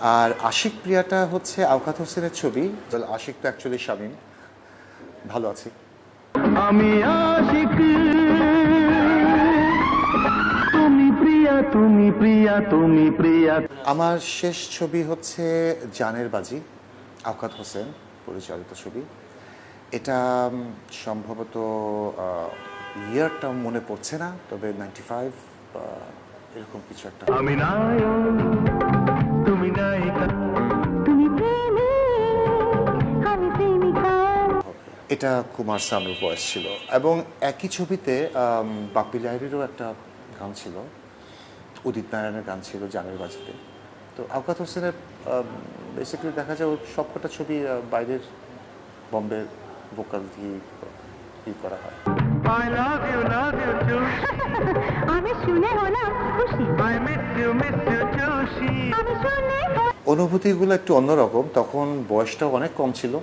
আর আশিক প্রিয়াটা হচ্ছে আওকাত হোসেনের ছবি আশিক তো অ্যাকচুয়ালি শামীম। ভালো আছি। আমি আশিক। তুমি প্রিয়া তুমি প্রিয়া তুমি প্রিয়া। আমার শেষ ছবি হচ্ছে জানের বাজি আওকাত হোসেন পরিচালিত ছবি। এটা সম্ভবত ইয়ারটা মনে পড়ছে না তবে নাইনটি ফাইভ এরকম কিছু একটা। আমি নায়ক। এটা কুমার সানুর ভয়েস ছিল। এবং একই ছবিতে বাপ্পি লাহিড়িরও একটা গান ছিল। উদিত নারায়ণের গান ছিল জানের বাজিতে তো আওকাত হোসেনের বেসিক্যালি দেখা যায় ওর সবকটা ছবি বাইরের বম্বে ভোকাল দিয়ে ই করা হয়। I love you love you too আমি শুনে হলাম খুশি। I miss you miss you too আমি শুনে অনুভূতিগুলো একটু অন্যরকম। তখন বয়সটাও অনেক কম ছিল।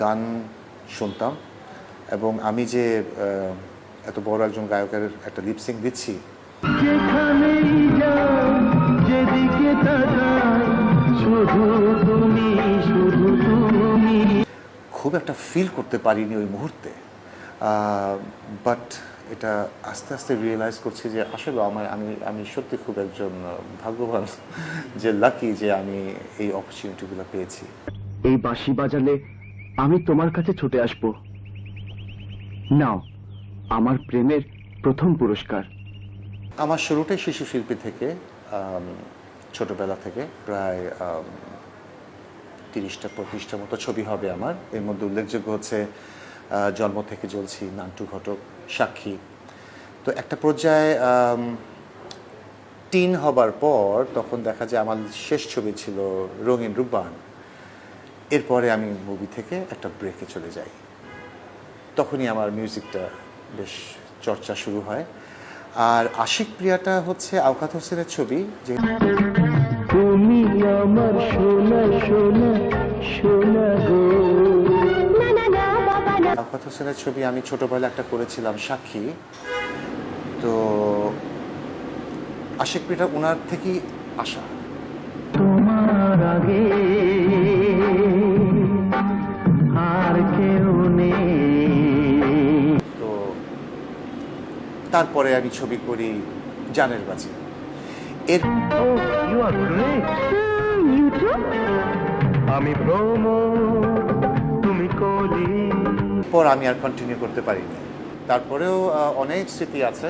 গান শুনতাম এবং আমি যে এত বড় একজন গায়কের একটা লিপসিং দিচ্ছি। খুব একটা ফিল করতে পারিনি ওই মুহূর্তে। বাট এটা আস্তে আস্তে রিয়েলাইজ করছি যে আসলে আমার আমি আমি সত্যি খুব একজন ভাগ্যবান যে লাকি যে আমি এই অপরচুনিটিগুলো পেয়েছি। এই বাঁশি বাজালে আমি তোমার কাছে ছুটে আসব। নাও, আমার প্রেমের প্রথম পুরস্কার। আমার শুরুটাই শিশু শিল্পী থেকে ছোটবেলা থেকে, প্রায় তিরিশটা, পঁয়ত্রিশটার মতো ছবি হবে আমার। এর মধ্যে উল্লেখযোগ্য হচ্ছে জন্ম থেকে জ্বলছি, নান্টু ঘটক, সাক্ষী। তো একটা পর্যায়ে টিন হবার পর তখন দেখা যায় আমার শেষ ছবি ছিল রঙিন রূপবান। এরপরে আমি মুভি থেকে একটা ব্রেকে চলে যাই। তখনই আমার মিউজিকটা বেশ চর্চা শুরু হয়। আর আশিক প্রিয়াটা হচ্ছে আওকাত হোসেনের ছবি যে তুমি আমার সোনা সোনা সোনা গো। না না না বাবা না। আওকাত হোসেনের ছবি আমি ছোটবেলা একটা করেছিলাম সাক্ষী। তো আশিক প্রিয়াটা ওনার থেকেই আসা। তারপরে আমি ছবি করি জানের বাজি এর ইউ আর গ্রেট ইউটিউব আমি তুমি কলি। পর আমি আর কন্টিনিউ করতে পারিনি। তারপরেও অনেক স্মৃতি আছে।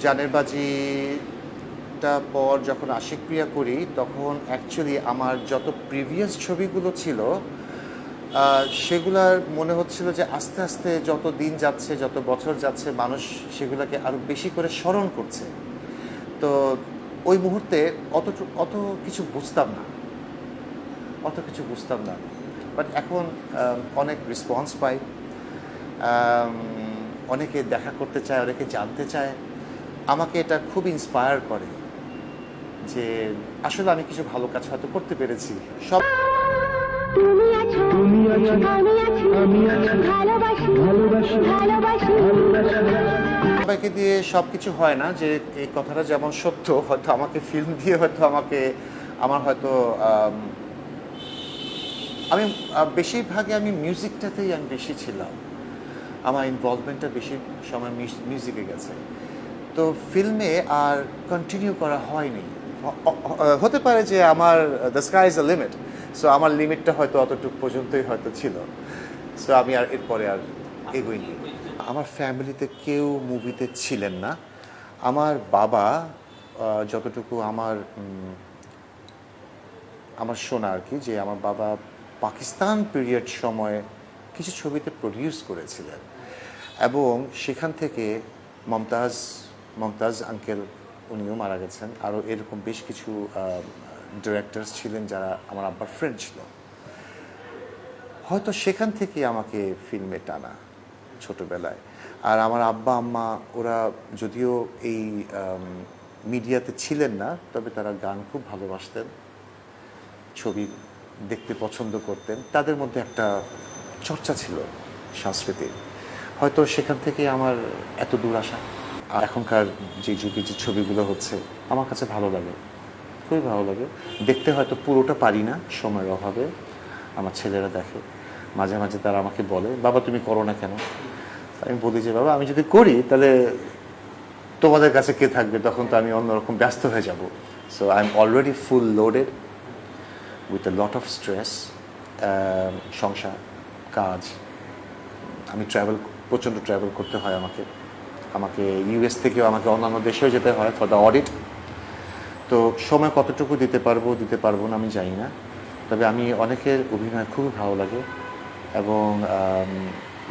জানের বাজিটা পর যখন আশিক প্রিয়া করি তখন অ্যাকচুয়ালি আমার যত প্রিভিয়াস ছবিগুলো ছিল সেগুলার মনে হচ্ছিল যে আস্তে আস্তে যত দিন যাচ্ছে, যত বছর যাচ্ছে, মানুষ সেগুলোকে আরও বেশি করে স্মরণ করছে। তো ওই মুহূর্তে অত অত কিছু বুঝতাম না। অত কিছু বুঝতাম না। বাট এখন অনেক রেসপন্স পাই। অনেকে দেখা করতে চায়, অনেকে জানতে চায়। আমাকে এটা খুব ইন্সপায়ার করে যে আসলে আমি কিছু ভালো কাজ হয়তো করতে পেরেছি। সব তুমি আছো তুমি আছো আমি আছি। আমি আছি। ভালোবাসি ভালোবাসি। ভালোবাসি। সবাইকে দিয়ে সব কিছু হয় না যে এই কথাটা যেমন সত্য হয়তো আমাকে ফিল্ম দিয়ে হয়তো আমাকে আমার হয়তো আমি বেশিরভাগে আমি মিউজিকটাতেই আমি বেশি ছিলাম। আমার ইনভলভমেন্টটা বেশি সময় মিউজিকে গেছে। তো ফিল্মে আর কন্টিনিউ করা হয়নি। হতে পারে যে আমার the sky is a limit so আমার লিমিটটা হয়তো অতটুকু পর্যন্তই হয়তো ছিল। সো আমি আর এরপরে আর এগোইনি আমার ফ্যামিলিতে কেউ মুভিতে ছিলেন না। আমার বাবা যতটুকু আমার আমার শোনা আর কি, যে আমার বাবা পাকিস্তান পিরিয়ড সময়ে কিছু ছবিতে প্রডিউস করেছিলেন। এবং সেখান থেকে মমতাজ মমতাজ আঙ্কেল উনিও মারা গেছেন। আরও এরকম বেশ কিছু ডিরেক্টরস ছিলেন, যারা আমার আব্বার ফ্রেন্ড ছিল। হয়তো সেখান থেকে আমাকে ফিল্মে টানা ছোটবেলায়। আর আমার আব্বা, আম্মা, ওরা যদিও এই মিডিয়াতে ছিলেন না, তবে তারা গান খুব ভালোবাসতেন, ছবি দেখতে পছন্দ করতেন। তাদের মধ্যে একটা চর্চা ছিল সংস্কৃতির হয়তো সেখান থেকে আমার এত দূর আসা। আর এখনকার যে যুগে যে ছবিগুলো হচ্ছে, আমার কাছে ভালো লাগে। খুবই ভালো লাগে। দেখতে হয়তো পুরোটা পারি না, সময়ের অভাবে। আমার ছেলেরা দেখে। মাঝে মাঝে তারা আমাকে বলে, বাবা, তুমি করো না কেন? আমি বলি যে, বাবা, আমি যদি করি, তাহলে তোমাদের কাছে কে থাকবে? তখন তো আমি অন্যরকম ব্যস্ত হয়ে যাব। So I am already full loaded with a lot of stress সংসার, কাজ। আমি ট্রাভেল প্রচণ্ড ট্রাভেল করতে হয় আমাকে। আমাকে ইউএস থেকেও আমাকে অন্যান্য দেশেও যেতে হয় ফর দ্য অডিট তো সময় কতটুকু দিতে পারব দিতে পারব না আমি জানি না। তবে আমি অনেকের অভিনয় খুবই ভালো লাগে এবং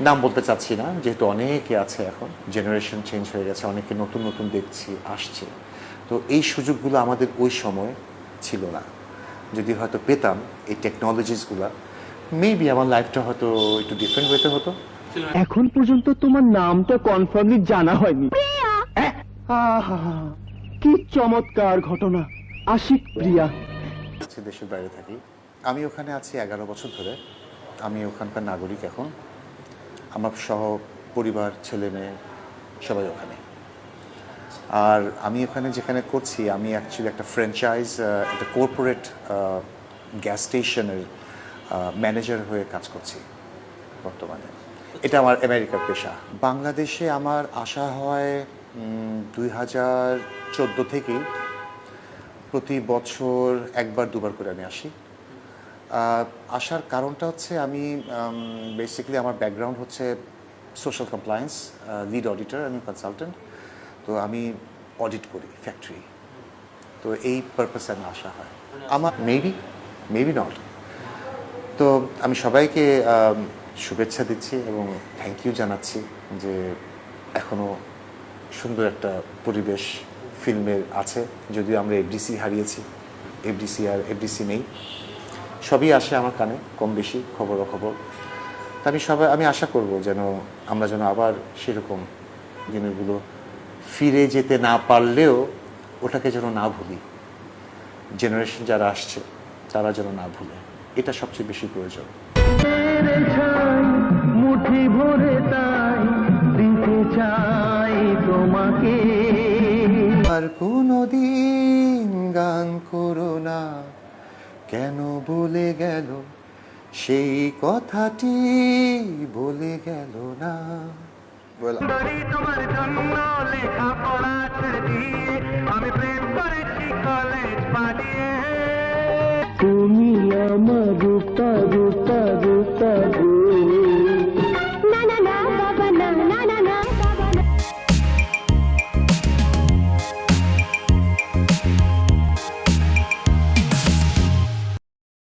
নাম বলতে চাচ্ছি না যেহেতু অনেকে আছে এখন জেনারেশন চেঞ্জ হয়ে গেছে অনেকে নতুন নতুন দেখছি আসছে। তো এই সুযোগগুলো আমাদের ওই সময় ছিল না। যদি হয়তো পেতাম এই টেকনোলজিসগুলো মেবি আমার লাইফটা হয়তো একটু ডিফারেন্ট হতে হতো। এখন পর্যন্ত তোমার নামটা কনফার্মলি জানা হয়নি। কি চমৎকার ঘটনা। আশিক প্রিয়া। দেশের বাইরে থাকি। আমি ওখানে আছি এগারো বছর ধরে। আমি ওখানকার নাগরিক এখন। আমার সহ পরিবার, ছেলে মেয়ে, সবাই ওখানে। আর আমি ওখানে যেখানে করছি, আমি অ্যাকচুয়ালি একটা ফ্র্যাঞ্চাইজ একটা কর্পোরেট গ্যাস স্টেশনের ম্যানেজার হয়ে কাজ করছি বর্তমানে। এটা আমার আমেরিকার পেশা। বাংলাদেশে আমার আশা হয় দুই হাজার চোদ্দ থেকেই প্রতি বছর একবার, দুবার করে আমি আসি। আসার কারণটা হচ্ছে আমি বেসিক্যালি আমার ব্যাকগ্রাউন্ড হচ্ছে সোশ্যাল কমপ্লায়েন্স লিড অডিটর আমি কনসালটেন্ট তো আমি অডিট করি ফ্যাক্টরি তো এই পারপাসে আমি আসা হয়। আমার মেবি মেবি নট তো আমি সবাইকে শুভেচ্ছা দিচ্ছি এবং থ্যাংক ইউ জানাচ্ছি যে এখনও সুন্দর একটা পরিবেশ ফিল্মের আছে, যদিও আমরা এফডিসি হারিয়েছি। এফডিসি আর এফডিসি নেই। সবই আসে আমার কানে কম বেশি খবরাখবর। তা আমি সবাই, আমি আশা করব যেন আমরা যেন আবার সেরকম দিনগুলো ফিরে যেতে না পারলেও ওটাকে যেন না ভুলি। জেনারেশন যারা আসছে, তারা যেন না ভুলে। এটা সবচেয়ে বেশি প্রয়োজন। মুঠি ভরে তাই দিতে থাকি আর কোনোদিন গান করো না। কেন বলে গেল? সেই কথাটি বলে গেল না। তোমার জন্য লেখা পড়া দিয়ে আমি প্রেম করেছি কলেজ তুমি আমার